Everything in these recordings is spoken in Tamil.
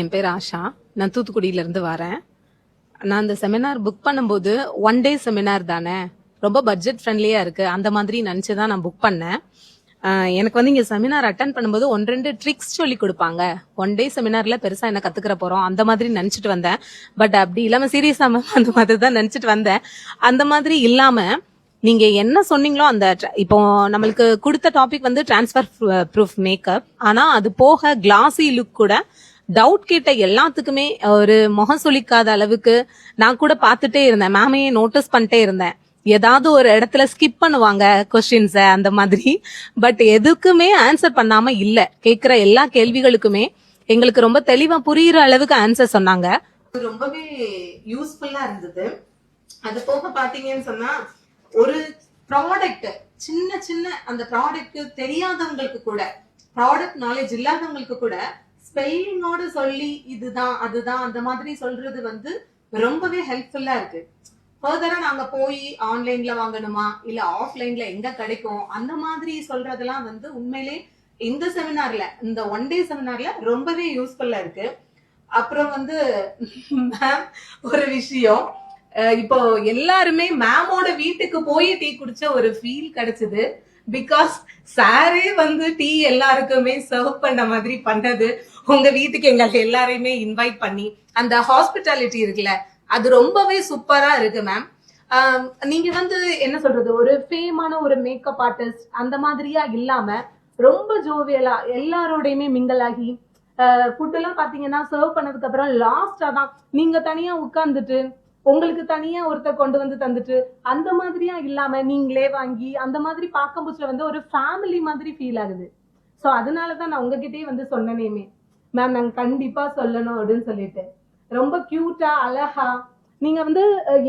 என் பேர் ஆஷா. நான் தூத்துக்குடியில இருந்து வரேன். நான் அந்த செமினார் புக் பண்ணும்போது ஒன் டே செமினார் தானே. ரொம்ப பட்ஜெட் ஃப்ரெண்ட்லியா இருக்கு. அந்த மாதிரி நினைச்சு தான் நான் புக் பண்ணேன். எனக்கு வந்து இங்கே செமினார் அட்டன் பண்ணும்போது ஒன் ரெண்டு ட்ரிக்ஸ் சொல்லி கொடுப்பாங்க. ஒன் டே செமினார்ல பெருசா என்ன கத்துக்கிற போறோம் அந்த மாதிரி நினைச்சிட்டு வந்தேன். பட் அப்படி இல்லாம சீரியஸா அந்த மாதிரி தான் நினைச்சிட்டு வந்தேன். அந்த மாதிரி இல்லாம நீங்க என்ன சொன்னீங்களோ அந்த இப்போ நம்மளுக்கு கொடுத்த டாபிக் வந்து டிரான்ஸ்ஃபர் ப்ரூஃப் மேக்கப் ஆனா அது போக கிளாசி லுக் கூட டவுட் கேட்ட எல்லாத்துக்குமே ஒரு முகம் சொல்லிக்காத அளவுக்கு நான் கூட பார்த்துட்டே இருந்தேன். மேமையே நோட்டீஸ் பண்ணிட்டே இருந்தேன். ஏதாவது ஒரு இடத்துல ஸ்கிப் பண்ணுவாங்க கொஸ்டின்ஸை அந்த மாதிரி. பட் எதுக்குமே ஆன்சர் பண்ணாம இல்ல. கேட்குற எல்லா கேள்விகளுக்குமே எங்களுக்கு ரொம்ப தெளிவா புரியுற அளவுக்கு ஆன்சர் சொன்னாங்க. ரொம்பவே யூஸ்ஃபுல்லா இருந்தது. அது போக பாத்தீங்கன்னு சொன்னா ஒரு ப்ராடக்ட் சின்ன சின்ன அந்த ப்ராடக்ட் தெரியாதவங்களுக்கு கூட ப்ராடக்ட் நாலேஜ் இல்லாதவங்களுக்கு கூட ஸ்பெல்லிங்கோட சொல்லி இதுதான் அதுதான் அந்த மாதிரி சொல்றது வந்து ரொம்பவே ஹெல்ப்ஃபுல்லா இருக்கு. ஃபர்தரா நாங்க போய் ஆன்லைன்ல வாங்கணுமா? இல்ல ஆஃப்லைன்ல எங்க கிடைக்கும்? அந்த மாதிரி சொல்றதெல்லாம் வந்து உண்மையிலே இந்த செமினார்ல இந்த ஒன் டே செமினார்ல ரொம்பவே யூஸ்ஃபுல்லா இருக்கு. அப்புறம் வந்து மேம் ஒரு விஷயம். அஹ் இப்போ எல்லாருமே மேமோட வீட்டுக்கு போய் டீ குடிச்ச ஒரு ஃபீல் கிடைச்சது. பிகாஸ் சாரே வந்து டீ எல்லாருக்குமே சர்வ் பண்ண மாதிரி பண்ணது. உங்க வீட்டுக்கு எங்களை எல்லாரையுமே இன்வைட் பண்ணி அந்த ஹாஸ்பிட்டாலிட்டி இருக்குல்ல அது ரொம்பவே சூப்பரா இருக்கு மேம் நீங்க வந்து என்ன சொல்றது ஒரு ஃபேமான ஒரு மேக்கப் ஆர்டிஸ்ட் அந்த மாதிரியா இல்லாம ரொம்ப ஜோவியலா எல்லாரோடையுமே மிங்கல் ஆகி ஃபுட்டெல்லாம் பாத்தீங்கன்னா சர்வ் பண்ணதுக்கு அப்புறம் லாஸ்டா தான் நீங்க தனியா உட்கார்ந்துட்டு உங்களுக்கு தனியா ஒருத்தர் கொண்டு வந்து தந்துட்டு அந்த மாதிரியா இல்லாம நீங்களே வாங்கி அந்த மாதிரி பார்க்கும்போதுல வந்து ஒரு ஃபேமிலி மாதிரி ஃபீல் ஆகுது. ஸோ அதனால தான் நான் உங்ககிட்டயே வந்து சொன்னனேமே. மேம் நாங்க கண்டிப்பா சொல்லணும் அப்படின்னு சொல்லிட்டு. ரொம்ப கியூட்டா அழகா. நீங்க வந்து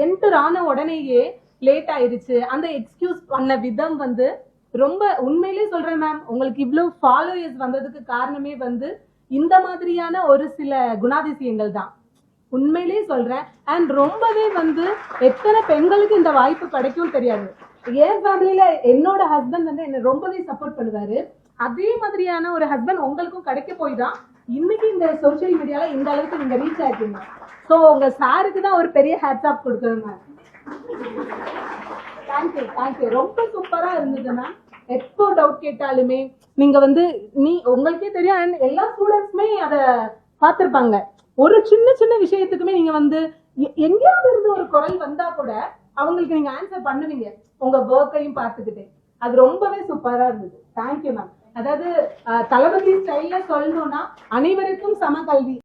என்டர் ஆன உடனேயே லேட் ஆயிருச்சு. அந்த எக்ஸ்கியூஸ் பண்ண விதம் வந்து ரொம்ப உண்மையிலே சொல்றேன் மேம் உங்களுக்கு இவ்வளவு ஃபாலோயர்ஸ் வந்ததுக்கு காரணமே வந்து இந்த மாதிரியான ஒரு சில குணாதிசயங்கள் தான். உண்மையிலேயே சொல்றேன். அண்ட் ரொம்பவே வந்து எத்தனை பெண்களுக்கு இந்த வாய்ப்பு கிடைக்கும் தெரியாது. என் ஃபேமிலியில என்னோட ஹஸ்பண்ட் வந்து என்ன ரொம்பவே சப்போர்ட் பண்ணுவாரு. அதே மாதிரியான ஒரு ஹஸ்பண்ட் உங்களுக்கும் கிடைக்க போய் தான் இன்னைக்கு இந்த சோஷியல் மீடியால இந்த அளவுக்கு நீங்க ரீச் ஆயிருக்கீங்க ஸோ உங்க சாருக்கு தான் ஒரு பெரிய ஹேட்ஸ் ஆப் கொடுக்குறேங்க. தேங்க்யூ தேங்க்யூ ரொம்ப சூப்பரா இருந்தது மேம் எப்போ டவுட் கேட்டாலுமே நீங்க வந்து நீ உங்களுக்கே தெரியும் அண்ட் எல்லா ஸ்டூடெண்ட்ஸுமே அதை பார்த்துருப்பாங்க. ஒரு சின்ன சின்ன விஷயத்துக்குமே நீங்க வந்து எங்கேயாவது இருந்து ஒரு குரல் வந்தா கூட அவங்களுக்கு நீங்க ஆன்சர் பண்ணுவீங்க. உங்க ஒர்க்கையும் பார்த்துக்கிட்டு. அது ரொம்பவே சூப்பரா இருந்தது. தேங்க்யூ மேம் அதாவது தளபதி ஸ்டைல்ல சொல்லணும்னா அனைவருக்கும் சம கல்வி.